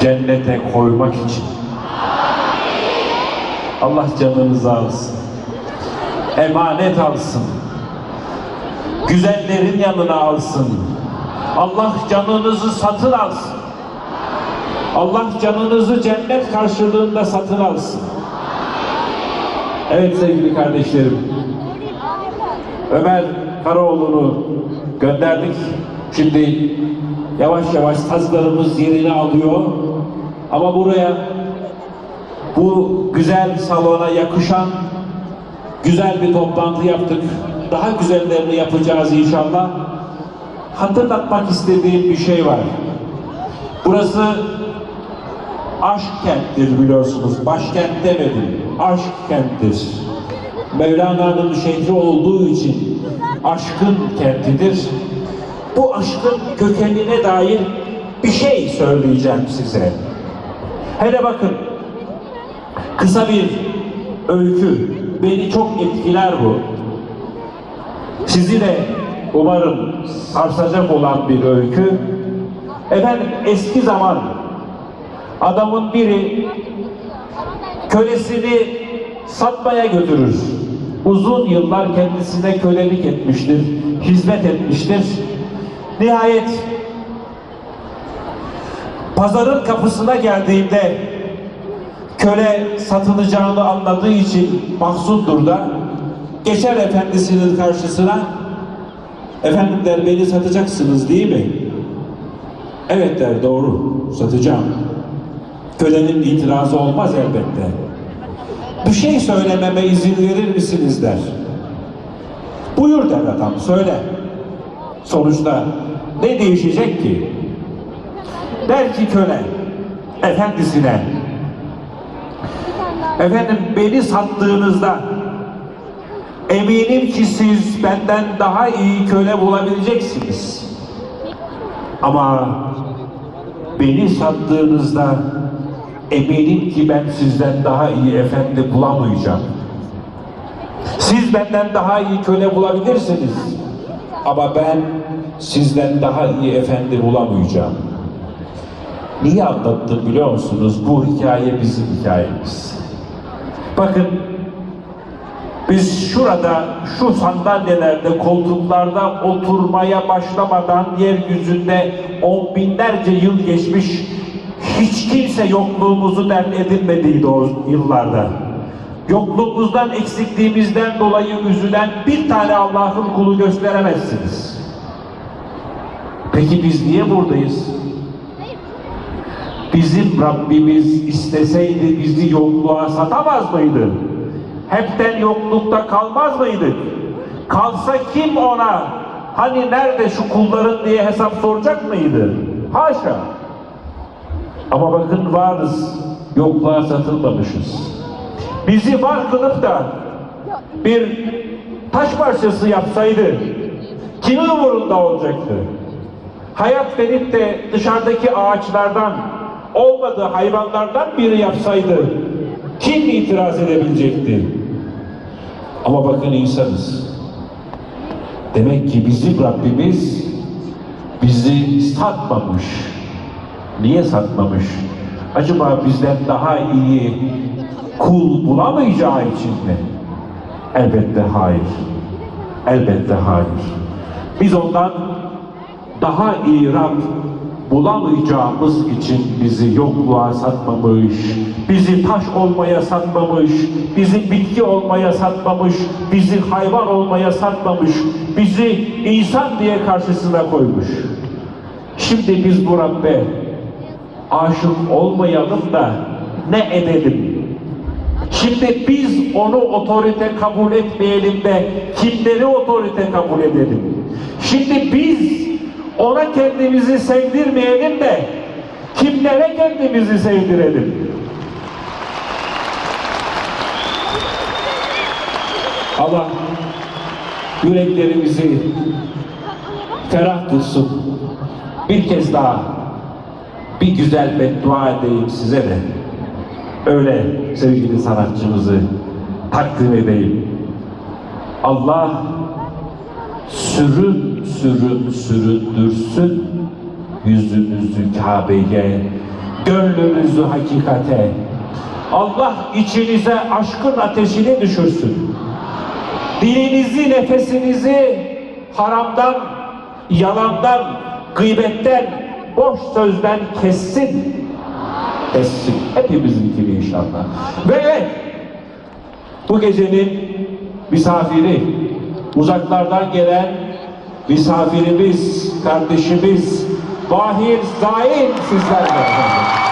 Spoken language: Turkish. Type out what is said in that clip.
cennete koymak için. Allah canınızı alsın. Emanet alsın. Güzellerin yanına alsın. Allah canınızı satın alsın. Allah canınızı cennet karşılığında satın alsın. Evet sevgili kardeşlerim. Ömer Karaoğlu'nu gönderdik. Şimdi yavaş yavaş sazlarımız yerini alıyor. Ama buraya bu güzel salona yakışan güzel bir toplantı yaptık. Daha güzellerini yapacağız inşallah. Hatırlatmak istediğim bir şey var. Burası aşk kenttir biliyorsunuz. Başkent demedim. Aşk kenttir. Mevlana'nın şehri olduğu için aşkın kentidir. Bu aşkın kökenine dair bir şey söyleyeceğim size. Hele bakın, kısa bir öykü. Beni çok etkiler bu. Sizi de umarım sarsacak olan bir öykü. Efendim eski zaman adamın biri kölesini satmaya götürür. Uzun yıllar kendisine kölelik etmiştir, hizmet etmiştir. Nihayet pazarın kapısına geldiğimde köle satılacağını anladığı için mahzundur da geçer efendisinin karşısına efendim der beni satacaksınız değil mi? Evet der doğru satacağım. Kölenin itirazı olmaz elbette. Bir şey söylememe izin verir misiniz der. Buyur der adam söyle. Sonuçta ne değişecek ki? Der ki köle efendisine efendim beni sattığınızda eminim ki siz benden daha iyi köle bulabileceksiniz. Ama beni sattığınızda eminim ki ben sizden daha iyi efendi bulamayacağım. Siz benden daha iyi köle bulabilirsiniz. Ama ben sizden daha iyi efendi bulamayacağım. Niye anlattım biliyor musunuz? Bu hikaye bizim hikayemiz. Bakın biz şurada şu sandalyelerde, koltuklarda oturmaya başlamadan yeryüzünde on binlerce yıl geçmiş hiç kimse yokluğumuzu dert edinmediydi o yıllarda. Yokluğumuzdan, eksikliğimizden dolayı üzülen bir tane Allah'ın kulu gösteremezsiniz. Peki biz niye buradayız? Bizim Rabbimiz isteseydi bizi yokluğa satamaz mıydı? Hepten yoklukta kalmaz mıydık? Kalsa kim ona hani nerede şu kulların diye hesap soracak mıydı? Haşa. Ama bakın varız, yokluğa satılmamışız. Bizi var kılıp da bir taş parçası yapsaydı kimin umurunda olacaktı? Hayat verip de dışarıdaki ağaçlardan olmadığı hayvanlardan biri yapsaydı kim itiraz edebilecekti? Ama bakın insanız. Demek ki bizim Rabbimiz bizi satmamış. Niye satmamış? Acaba bizden daha iyi kul bulamayacağı için mi? Elbette hayır. Elbette hayır. Biz ondan daha iyi Rab bulamayacağımız için bizi yokluğa satmamış, bizi taş olmaya satmamış, bizi bitki olmaya satmamış, bizi hayvan olmaya satmamış, bizi insan diye karşısına koymuş. Şimdi biz bu Rabbe aşık olmayalım da ne edelim? Şimdi biz onu otorite kabul etmeyelim de kimleri otorite kabul edelim? Şimdi biz ona kendimizi sevdirmeyelim de kimlere kendimizi sevdirelim? Allah yüreklerimizi ferah tutsun. Bir kez daha bir güzel beddua edeyim size de. Öyle sevgili sanatçımızı takdim edeyim. Allah sürün sürün süründürsün yüzünüzü Kabe'ye gönlünüzü hakikate. Allah içinize aşkın ateşini düşürsün. Dilinizi, nefesinizi haramdan, yalandan, gıybetten, boş sözden kessin. Kessin. Hepimizinkini inşallah. Ve bu gecenin misafiri, uzaklardan gelen misafirimiz, kardeşimiz, Bahir Zain sizlerle. efendim.